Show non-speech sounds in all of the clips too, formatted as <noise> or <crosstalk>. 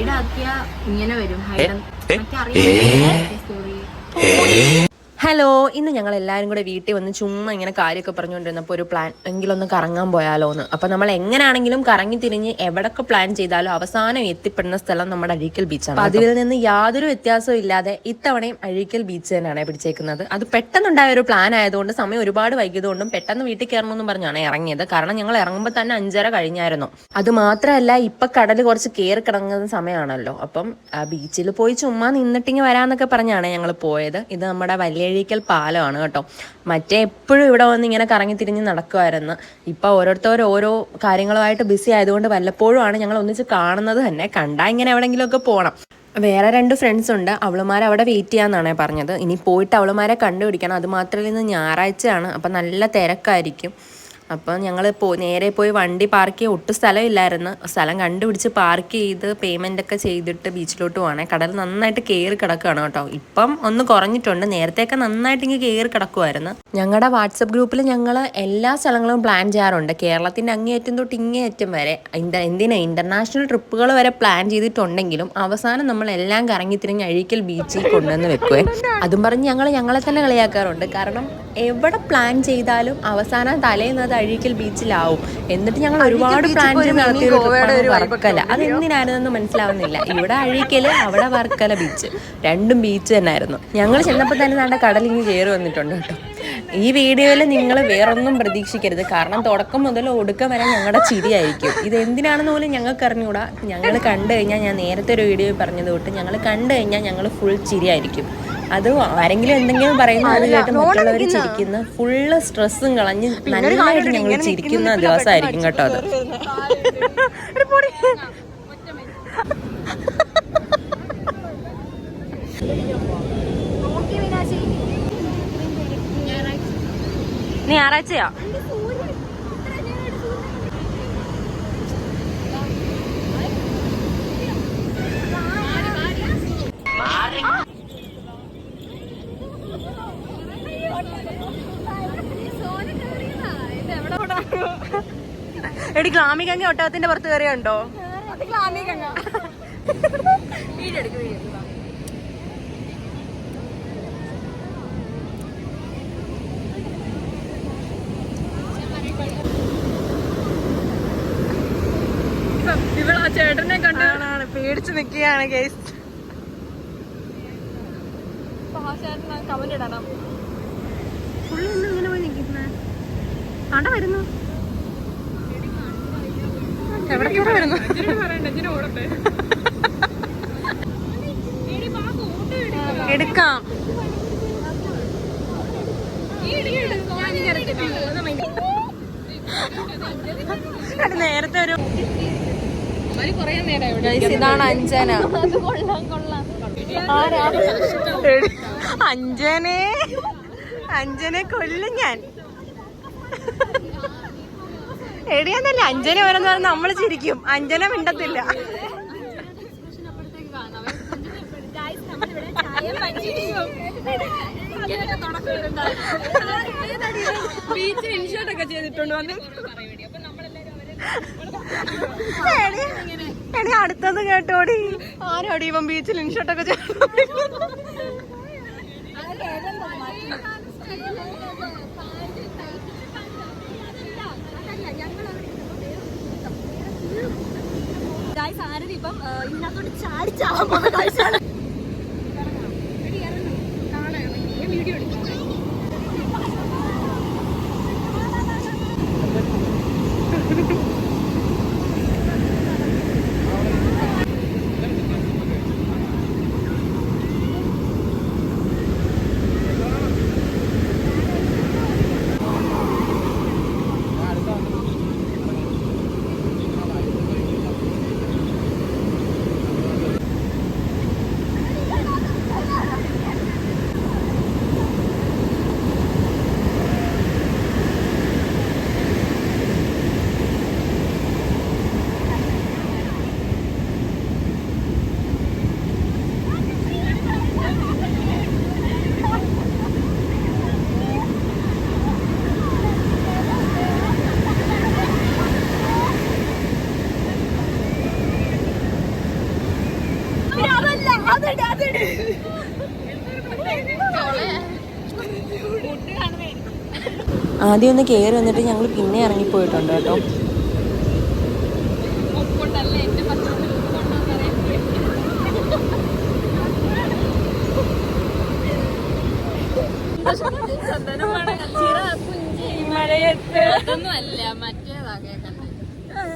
ഈടാക്കിയ ഇങ്ങനെ വരും. ഹലോ ഇന്ന് ഞങ്ങൾ എല്ലാവരും കൂടെ വീട്ടിൽ വന്ന് ചുമ്മാ ഇങ്ങനെ കാര്യമൊക്കെ പറഞ്ഞുകൊണ്ടിരുന്നപ്പോൾ ഒരു പ്ലാൻ എങ്കിലും ഒന്ന് കറങ്ങാൻ പോയാലോ എന്ന് അപ്പോൾ നമ്മൾ എങ്ങനെയാണെങ്കിലും കറങ്ങി തിരിഞ്ഞ് എവിടൊക്കെ പ്ലാൻ ചെയ്താലും അവസാനം എത്തിപ്പെടുന്ന സ്ഥലം നമ്മുടെ അഴീക്കൽ ബീച്ചാണ് അതിൽ നിന്ന് യാതൊരു വ്യത്യാസവും ഇല്ലാതെ ഇത്തവണയും അഴീക്കൽ ബീച്ച് തന്നെയാണ് പിടിച്ചേക്കുന്നത്. അത് പെട്ടെന്നുണ്ടായ ഒരു പ്ലാൻ ആയതുകൊണ്ട് സമയം ഒരുപാട് വൈകിയതുകൊണ്ടും പെട്ടെന്ന് വീട്ടിൽ കയറണമെന്നും പറഞ്ഞാണ് ഇറങ്ങിയത്. കാരണം ഞങ്ങൾ ഇറങ്ങുമ്പോൾ തന്നെ അഞ്ചര കഴിഞ്ഞായിരുന്നു. അത് മാത്രമല്ല ഇപ്പൊ കടൽ കുറച്ച് കയറി കിടങ്ങുന്ന സമയമാണല്ലോ. അപ്പം ആ ബീച്ചിൽ പോയി ചുമ്മാ നിന്നിട്ടിങ്ങ് വരാന്നൊക്കെ പറഞ്ഞാണ് ഞങ്ങൾ പോയത്. ഇത് നമ്മുടെ വല്യഴീക്കൽ പാലമാണ് കേട്ടോ. മറ്റേ എപ്പോഴും ഇവിടെ വന്ന് ഇങ്ങനെ കറങ്ങി തിരിഞ്ഞ് നടക്കുമായിരുന്നു ഇപ്പോൾ ഓരോരുത്തർ ഓരോ കാര്യങ്ങളുമായിട്ട് ബിസി ആയതുകൊണ്ട് വല്ലപ്പോഴും ആണ് ഞങ്ങൾ ഒന്നിച്ച് കാണുന്നത് തന്നെ. കണ്ടാൽ ഇങ്ങനെ എവിടെയെങ്കിലുമൊക്കെ പോകണം വേറെ രണ്ട് ഫ്രണ്ട്സ് ഉണ്ട്. അവളുമാരെ അവിടെ വെയിറ്റ് ചെയ്യാന്നാണ് പറഞ്ഞത്. ഇനി പോയിട്ട് അവളുമാരെ കണ്ടുപിടിക്കണം. അത് മാത്രമല്ല ഇന്ന് ഞായറാഴ്ചയാണ്. അപ്പം നല്ല തിരക്കായിരിക്കും. അപ്പം ഞങ്ങൾ പോ നേരെ പോയി വണ്ടി പാർക്ക് ചെയ്യാൻ ഒട്ടും സ്ഥലമില്ലായിരുന്നു. സ്ഥലം കണ്ടുപിടിച്ച് പാർക്ക് ചെയ്ത് പേയ്മെന്റ് ഒക്കെ ചെയ്തിട്ട് ബീച്ചിലോട്ട് പോകണേ കടൽ നന്നായിട്ട് കയറി കിടക്കുകയാണ് കേട്ടോ. ഇപ്പം ഒന്ന് കുറഞ്ഞിട്ടുണ്ട്. നേരത്തെയൊക്കെ നന്നായിട്ട് ഇങ്ങനെ കയറി കിടക്കുമായിരുന്നു ഞങ്ങളുടെ വാട്സപ്പ് ഗ്രൂപ്പിൽ ഞങ്ങൾ എല്ലാ സ്ഥലങ്ങളും പ്ലാൻ ചെയ്യാറുണ്ട്. കേരളത്തിന്റെ അങ്ങേയറ്റം തൊട്ട് ഇങ്ങേയറ്റം വരെ. എന്തിനാ? ഇന്റർനാഷണൽ ട്രിപ്പുകൾ വരെ പ്ലാൻ ചെയ്തിട്ടുണ്ടെങ്കിലും അവസാനം നമ്മൾ എല്ലാം കറങ്ങി തിരിഞ്ഞ് അഴിക്കൽ ബീച്ചിൽ കൊണ്ടുവന്ന് വെക്കുവേ. അതും പറഞ്ഞ് ഞങ്ങൾ ഞങ്ങളെ തന്നെ കളിയാക്കാറുണ്ട്. കാരണം എവിടെ പ്ലാൻ ചെയ്താലും അവസാനം തലേന്ന് അത് അഴീക്കൽ ബീച്ചിലാവും. എന്നിട്ട് ഞങ്ങൾ ഒരുപാട് പ്ലാൻ ചെയ്ത് നടത്തിയ ഒരു ട്രിപ്പാണ് വർക്കല. അത് എന്തിനായിരുന്നെന്ന് മനസ്സിലാവുന്നില്ല. ഇവിടെ അഴീക്കൽ അവിടെ വർക്കല ബീച്ച് രണ്ടും ബീച്ച് തന്നെയായിരുന്നു ഞങ്ങൾ ചെന്നപ്പോൾ തന്നെ നമ്മുടെ ഇങ്ങ് കയറി വന്നിട്ടുണ്ട് കേട്ടോ. ഈ വീഡിയോയിൽ നിങ്ങൾ വേറൊന്നും പ്രതീക്ഷിക്കരുത്. കാരണം തുടക്കം മുതൽ ഒടുക്കം വരെ ഞങ്ങളുടെ ചിരിയായിരിക്കും. ഇത് എന്തിനാണെന്ന് പോലും ഞങ്ങൾക്ക് അറിഞ്ഞുകൂടാ. ഞങ്ങൾ കണ്ടു കഴിഞ്ഞാൽ ഞാൻ നേരത്തെ ഒരു വീഡിയോ പറഞ്ഞത് തൊട്ട് ഞങ്ങൾ കണ്ടു കഴിഞ്ഞാൽ ഞങ്ങൾ ഫുൾ ചിരിയായിരിക്കും. അത് ആരെങ്കിലും എന്തെങ്കിലും പറയുന്ന അത് കേട്ട് മറ്റുള്ളവർ ചിരിക്കുന്ന. ഫുള്ള് സ്ട്രെസ്സും കളഞ്ഞ് നല്ലതായിട്ട് ഞങ്ങൾ ചിരിക്കുന്ന ദിവസമായിരിക്കും കേട്ടോ അത്. ഞായറാഴ്ചയാ? എടി ഗ്ലാമികങ്ങ ഒട്ടകത്തിന്റെ പുറത്ത് കയറിയുണ്ടോ? ചേട്ടനെ കണ്ടാണ് പേടിച്ചു നിക്കുകയാണ് കേസ് കമന്റ് ഇടണം പുള്ളി ഇന്ന് ഇങ്ങനെ പോയി നിൽക്കുന്നത് കണ്ട വരുന്നു. എവിടെ കയറി വരുന്നു? എടുക്കാം. എടി, നേരത്തെ ഒരു ഇതാണ് അഞ്ജന. അഞ്ജനെ. അഞ്ജനെ കൊല്ലും ഞാൻ. എടിയാന്നല്ലേ അഞ്ജന വരെന്ന് പറഞ്ഞാൽ നമ്മൾ ചിരിക്കും. അഞ്ജന മിണ്ടത്തില്ല. ഒക്കെ വന്ന് എടി, അടുത്തത് കേട്ടോടി. ആരോടി ഇവൻ ബീച്ചിൽ ഇൻഷോട്ടൊക്കെ ചെയ്തു സാരഥി ഇപ്പം ഇതിനകത്തോട്ട് ചാടിച്ചാവാൻ ചാവാൻ പോകുന്ന കാഴ്ചയാണ് വീഡിയോ എടുക്കാം. ആദ്യം ഒന്ന് കയറി വന്നിട്ട് ഞങ്ങൾ പിന്നെ ഇറങ്ങിപ്പോയിട്ടുണ്ട് കേട്ടോ.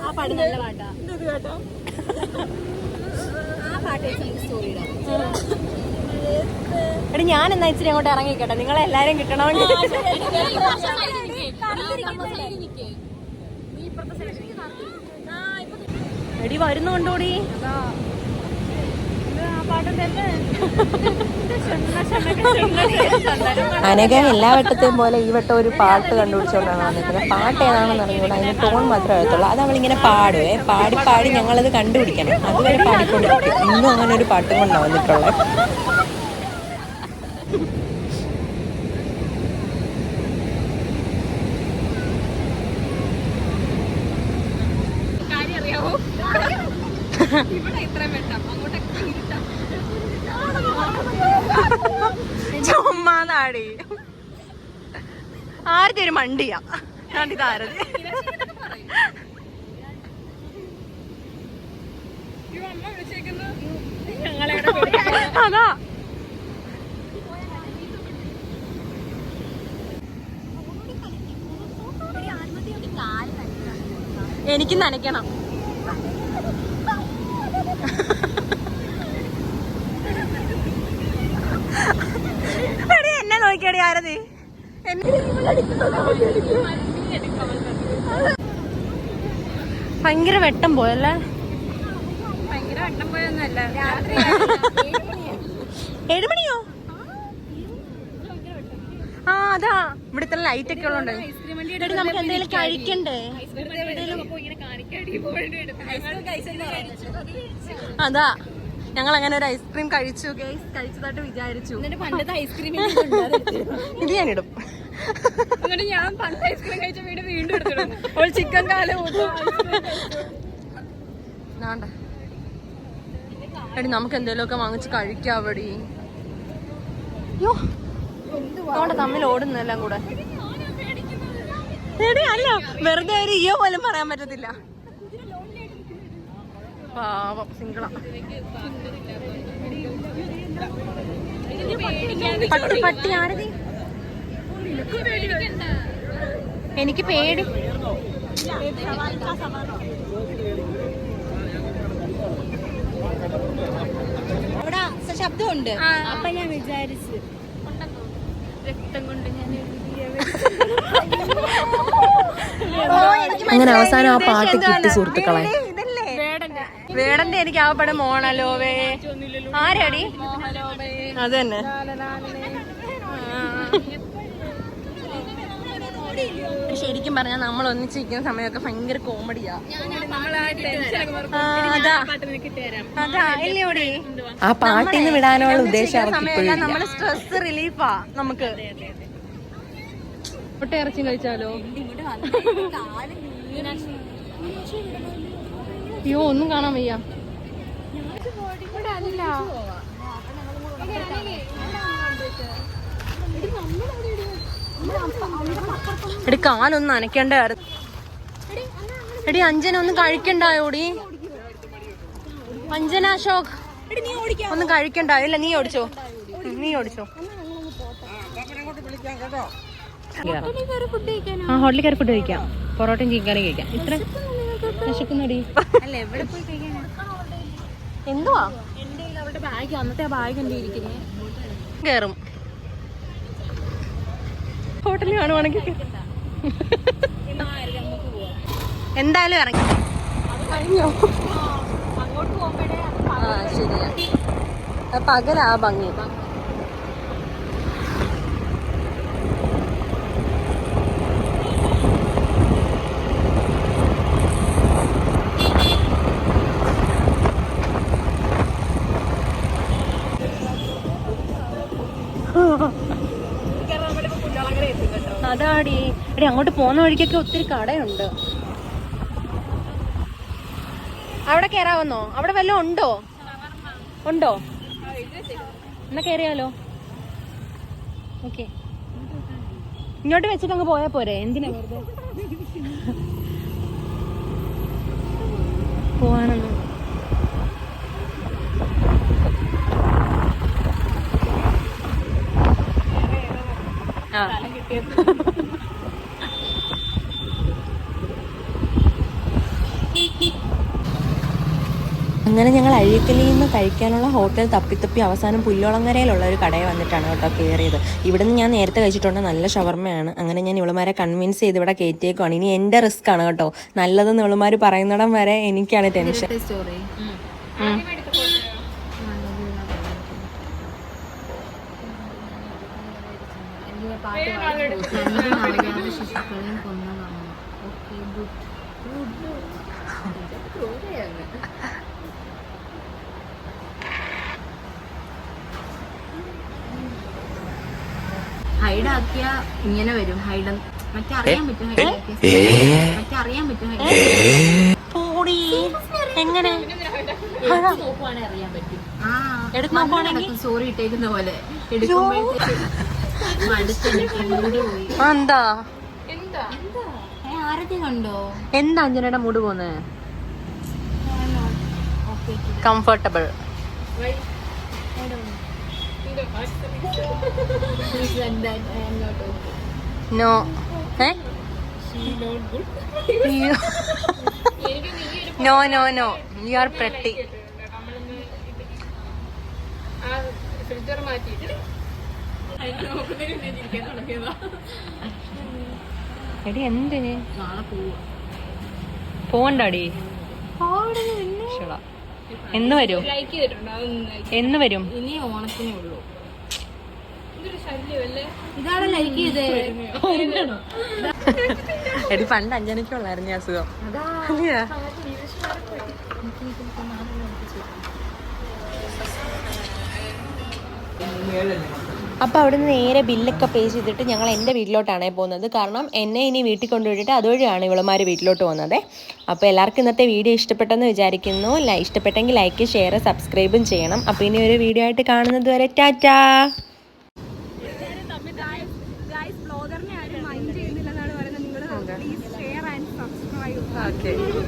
ആ പാട്ട് നല്ല പാട്ടാ ആ പാട്ട് സ്റ്റോറിയുടെ എടി ഞാൻ എന്നാ ഇച്ചിരി അങ്ങോട്ട് ഇറങ്ങിക്കട്ടെ? നിങ്ങളെ എല്ലാരും കിട്ടണമെങ്കിൽ. എടി വരുന്നുണ്ടോടി? അനക എല്ലാ വട്ടത്തെയും പോലെ ഈ വട്ടം ഒരു പാട്ട് കണ്ടുപിടിച്ചുകൊണ്ടാണ് വന്നിരിക്കുന്നത്. പാട്ട് ഏതാണെന്ന് അറിഞ്ഞൂടാ അതിന്റെ ടോൺ മാത്രമേ അറിയത്തുള്ളൂ. അത് അവളിങ്ങനെ പാടുവേ. പാടി പാടി ഞങ്ങളത് കണ്ടുപിടിക്കണം. അതുവരെ പാടിക്കൊണ്ടിരിക്കും. ഇന്നും അങ്ങനെ ഒരു പാട്ടും കൊണ്ടാണ് വന്നിട്ടുള്ളത്. ചുമ്മാതാടി. ആരുടെ ഒരു മണ്ടിയാ. കണ്ടിത് ആരത്? അതാ. എനിക്ക് നനയ്ക്കണം. എന്നെ നോക്കിയടി ആരതി ഭയങ്കര വെട്ടം പോയല്ലേ? ഭയങ്കര വെട്ടം പോയൊന്നല്ല ഏഴ് മണിയോ ആ അതാ. ഇവിടുത്തെ ലൈറ്റ് ഒക്കെ എടി, നമുക്ക് എന്തെങ്കിലും കഴിക്കണ്ടേ? അതാ ഞങ്ങൾ അങ്ങനെ ഒരു ഐസ്ക്രീം കഴിച്ചു ഗൈസ് കഴിച്ചതായിട്ട് വിചാരിച്ചു. പണ്ടത്തെ ഐസ്ക്രീം ഇത് ഞാനിടും. എന്നിട്ട് ഞാൻ പണ്ട് ഐസ്ക്രീം കഴിച്ച വീട് വീണ്ടും ചിക്കൻ കാല വേണ്ട എടി നമുക്ക് എന്തെങ്കിലുമൊക്കെ വാങ്ങിച്ച് കഴിക്കാം അവിടെ യോ അവിടെ തമ്മിൽ ഓടുന്നെല്ലാം കൂടെ. എടി അല്ല വെറുതെ ഒരു ഇയോ പോലും പറയാൻ പറ്റത്തില്ല. പാവം സിംഗിളാ. പട്ടി പട്ടി ആരതി? എനിക്ക് പേടി. അവിടെ ശബ്ദമുണ്ട്. അപ്പൊ ഞാൻ വിചാരിച്ചു. രക്തം കൊണ്ട് ഞാൻ അങ്ങനെ അവസാനം ആ പാട്ട് കിട്ടി സുഹൃത്തുക്കളെ. വേടന്റെ. എനിക്ക് ആ പടം മോണലോവേ. ആരാടി? അത് തന്നെ ശരിക്കും പറഞ്ഞാൽ നമ്മൾ ഒന്നിച്ചിരിക്കുന്ന സമയമൊക്കെ ഭയങ്കര കോമഡിയാ. ആ, അതാ. അതാ ഇല്ലയോടി ആ പാട്ടിൽ നിന്ന് വിടാനുള്ള ഉദ്ദേശം നമ്മൾ സ്ട്രെസ് റിലീഫാ നമുക്ക്. മുട്ട ഇറച്ചി കഴിച്ചാലോ? അയ്യോ ഒന്നും കാണാൻ വയ്യ. എടി കാലൊന്നും അനക്കണ്ടായിരുന്നു എടി അഞ്ജന ഒന്നും കഴിക്കണ്ടായോടി അഞ്ജന അശോക് ഒന്ന് കഴിക്കണ്ടായോ ഇല്ല നീ ഓടിച്ചോ. നീ ഓടിച്ചോ. ആ ഹോട്ടലിൽ കയറി ഫുഡ് കഴിക്കാം. പൊറോട്ടയും ചിക്കൻ കറി കഴിക്കാം. ഇത്ര വിശക്കുന്നടി എന്തുവാ ബാഗ് അന്നത്തെ ബാഗ് എന്റെ കേറും. ഹോട്ടലിൽ കാണുവാണെങ്കിൽ എന്തായാലും ഇറങ്ങി. ആ ശരിയാ. പകലാ ഭംഗി അതാടി എടി അങ്ങോട്ട് പോകുന്ന വഴിക്കൊക്കെ ഒത്തിരി കടയുണ്ട്. അവിടെ കേറാവുന്നോ അവിടെ വല്ലതും ഉണ്ടോ? ഉണ്ടോ? എന്നാ കയറിയാലോ ഓക്കെ. ഇങ്ങോട്ട് വെച്ചിട്ട് അങ്ങ് പോയാ പോരെ. എന്തിനാ വെറുതെ? പോവാനൊന്നും ആ അങ്ങനെ ഞങ്ങൾ അഴീക്കലിൽ നിന്ന് കഴിക്കാനുള്ള ഹോട്ടൽ തപ്പിത്തപ്പി അവസാനം പുല്ലോളങ്ങരയിലുള്ള ഒരു കടയിൽ വന്നിട്ടാണ് കേട്ടോ കയറിയത്. ഇവിടെ നിന്ന് ഞാൻ നേരത്തെ കഴിച്ചിട്ടുണ്ട്. നല്ല ഷവർമ്മയാണ് അങ്ങനെ ഞാൻ ഇവളുമാരെ കൺവിൻസ് ചെയ്ത് ഇവിടെ കയറ്റിയേക്കുവാണ്. ഇനി എന്റെ റിസ്ക് ആണ് കേട്ടോ. നല്ലതെന്ന് ഇവളുമാർ പറയുന്നിടം വരെ എനിക്കാണ് ടെൻഷൻ സ്റ്റോറി <laughs> ഹൈഡാക്കിയ ഇങ്ങനെ വരും. ഹൈഡ് മറ്റേ അറിയാൻ പറ്റും ഹൈഡ് മറ്റേ അറിയാൻ പറ്റും എങ്ങനെ? സോറി ഇട്ടേക്കുന്ന പോലെ. എന്താ? എന്താ ആരൊക്കെ കണ്ടോ? എന്താ അഞ്ജനയുടെ മൂട് പോകുന്നത് comfortable Please send that. I am not okay. No ഏ no no no you are pretty filter മാറ്റിയിട്ട് എടി എന്തിന് പോടാ പോവണ്ടാടി ശരിടാ. എന്ന് വരും? എന്ന് വരും? ഇനി ഓണത്തിനേ ഉള്ളൂ. എടി പണ്ട് അഞ്ചനക്കുള്ളായിരുന്നു ഈ അസുഖം. അല്ലയാ? അപ്പോൾ അവിടുന്ന് നേരെ ബില്ലൊക്കെ പേ ചെയ്തിട്ട് ഞങ്ങൾ എന്റെ വീട്ടിലോട്ടാണ് പോകുന്നത്. കാരണം എന്നെ ഇനി വീട്ടിൽ കൊണ്ടുപോയിട്ട് അതുവഴിയാണ് ഇവളുമാർ വീട്ടിലോട്ട് പോകുന്നത്. അപ്പോൾ എല്ലാവർക്കും ഇന്നത്തെ വീഡിയോ ഇഷ്ടപ്പെട്ടെന്ന് വിചാരിക്കുന്നു. ലൈ- ഇഷ്ടപ്പെട്ടെങ്കിൽ ലൈക്ക് ഷെയർ സബ്സ്ക്രൈബും ചെയ്യണം. അപ്പോൾ ഇനി ഒരു വീഡിയോ ആയിട്ട് കാണുന്നത് വരെ ടാറ്റാ! ബ്ലോഗറിനെ ആരും മൈൻഡ് ചെയ്യുന്നില്ലെന്നാണ് പറയുന്നത്. നിങ്ങൾ please share and subscribe okay